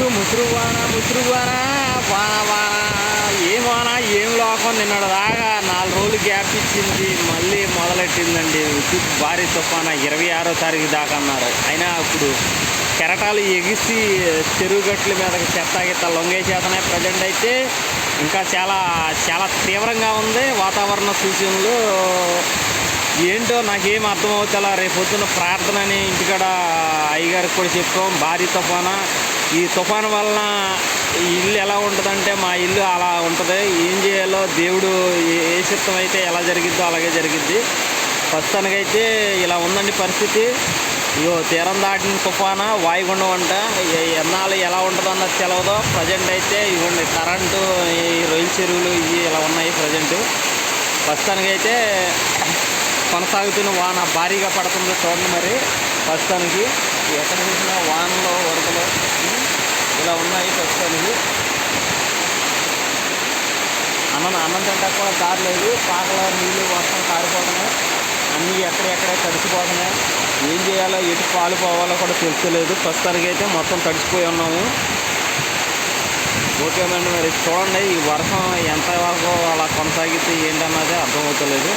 ముసురు ముసురు వాన ముసురు వాన వాన వాన. ఏం వాన ఏం లోకం నిన్నటి దాకా నాలుగు రోజులు గ్యాప్ ఇచ్చింది. మళ్ళీ మొదలెట్టిందండి. ఉతుకు భారీ తుఫాన ఇరవై ఆరో తారీఖు దాకా అన్నారు. అయినా అప్పుడు కెరటాలు ఎగిసి చెరువు గట్ల మీదకి చెత్త గిత్త లొంగేసేతనే ప్రజెంట్ అయితే ఇంకా చాలా చాలా తీవ్రంగా ఉంది. వాతావరణ సూచనలు ఏంటో నాకేం అర్థమవుతా రేపు పొద్దున్న ప్రార్థన అని ఇంటికాడ అయ్యగారికి కూడా చెప్పాం భారీ తుఫానా. ఈ తుఫాను వలన ఈ ఇల్లు ఎలా ఉంటుందంటే మా ఇల్లు అలా ఉంటుంది. ఏం చేయాలో దేవుడు ఏ- చిత్తం అయితే ఎలా జరిగిద్దో అలాగే జరిగిద్ది. ప్రస్తుతానికైతే ఇలా ఉందండి పరిస్థితి. ఇగో తీరం దాటిన తుఫాన వాయుగుండం అంట. ఎన్నాళ్ళు ఎలా ఉంటుందో అన్నది తెలవదు. ప్రజెంట్ అయితే ఇవ్వండి. కరెంటు ఈ రొయ్యల చెరువులు ఇవి ఇలా ఉన్నాయి ప్రజెంట్ ప్రస్తుతానికైతే కొనసాగుతున్న వాన భారీగా పడుతుంది చూడండి మరి. ప్రస్తుతానికి ఎక్కడ చూసినా వానలో వరదలు ఇలా ఉన్నాయి ప్రస్తుతానికి. అన్నం అన్నం తింటాక కూడా కారలేదు పాకలో నీళ్ళు వర్షం కారిపోతున్నాయి. అన్నీ ఎక్కడెక్కడే తడిసిపోతున్నాయి. ఏం చేయాలో ఎటు పాలు పోవాలో కూడా తెలుస్తలేదు. ప్రస్తుతానికి అయితే మొత్తం తడిసిపోయి ఉన్నాము. ఓకే మేడం మరి చూడండి ఈ వర్షం ఎంత వరకు అలా కొనసాగితే ఏంటన్నది అర్థమవుతలేదు.